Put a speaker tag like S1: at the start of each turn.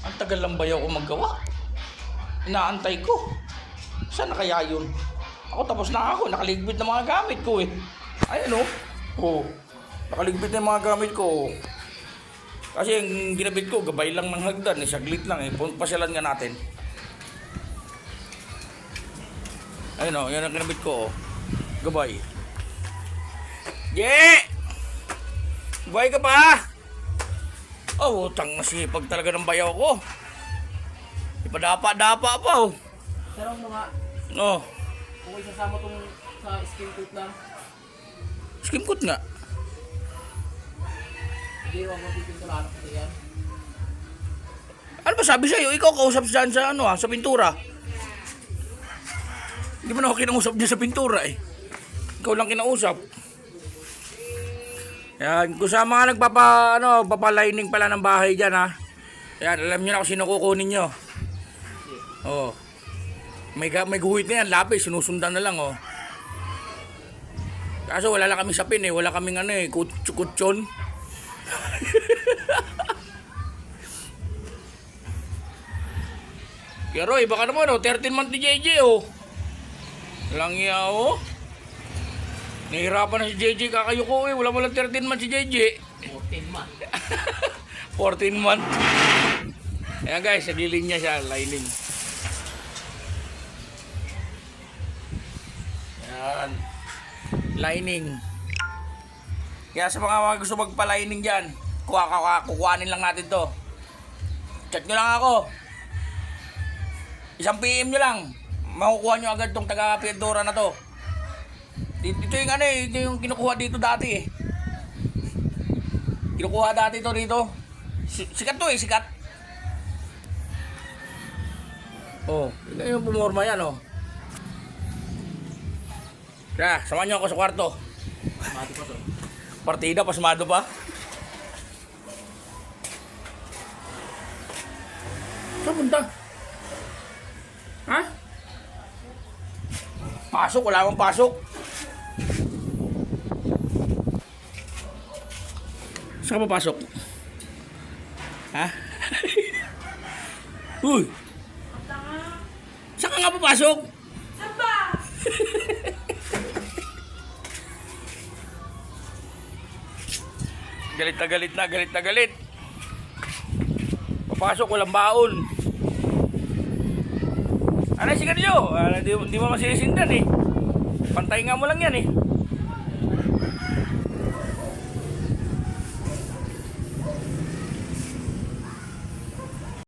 S1: Ang tagal lang bayaw ko magawa. Inaantay ko. Saan na kaya yun? Ako tapos na ako. Nakaligbit na mga gamit ko eh. Ayan oh. Oh. Nakaligbit na mga gamit ko. Kasi yung ginabit ko, gabay lang ng hagdan. Eh, saglit lang eh. Pasyalan nga natin. Ayun oh, yan ang ginabit ko oh. Gabay. Yeah! Gabay ka pa! Oh, utang na sipag talaga ng bayaw ko. Ipadapa-dapa pa oh.
S2: Pero mga,
S1: Oh,
S2: kung isasama tong sa skin coat lang,
S1: skim coat nga.
S2: hindi rin ako mapipinturahan ko yan.
S1: Ano ba sabi sa'yo? Ikaw kausap dyan sa ano ah, sa pintura. Hindi mo na ako kinausap dyan sa pintura eh. Ikaw lang kinausap. Yan, kung sa mga nagpapa, ano, papalining pala ng bahay dyan ha. Yan, alam niyo na kung sino kukunin nyo. Oh. May, may guhit na yan, lapis, sinusundan na lang oh. Kaso wala lang kami sapin eh, wala kaming ano eh, kut- kutsyon. Pero iba ka naman oh, 13 month ni JJ oh. Lang iya oh. Nahihirapan na si JJ kakayuko eh, wala mo lang 13 month si JJ.
S2: 14 man.
S1: 14 month. Ayan guys, naglilinya siya, lining. Ayan. Lining. Kaya sa mga mga gusto magpa-lining dyan, kuha, kuha, kukuhanin lang natin to. Chat nyo lang ako. Isang PM nyo lang. Makukuha nyo agad tong taga Piedora na to. Dito, ito yung ano eh, ito yung kinukuha dito dati eh. Kinukuha dati to dito. Si- Sikat to eh, sikat. Oh, ito yung pumorma yan oh. Kaya, samahan nyo ako sa kwarto.
S2: Mati pa to.
S1: Partida, pasmado pa. Saan punta? Ha? Pasok, wala akong pasok. Saan ka papasok? Ha? Uy! Saan ka nga papasok? Galit na galit na, galit na galit. Papasok, walang baon. Ano, sigarilyo? Ano, di, di mo masisisindan eh. Pantay nga mo lang yan eh.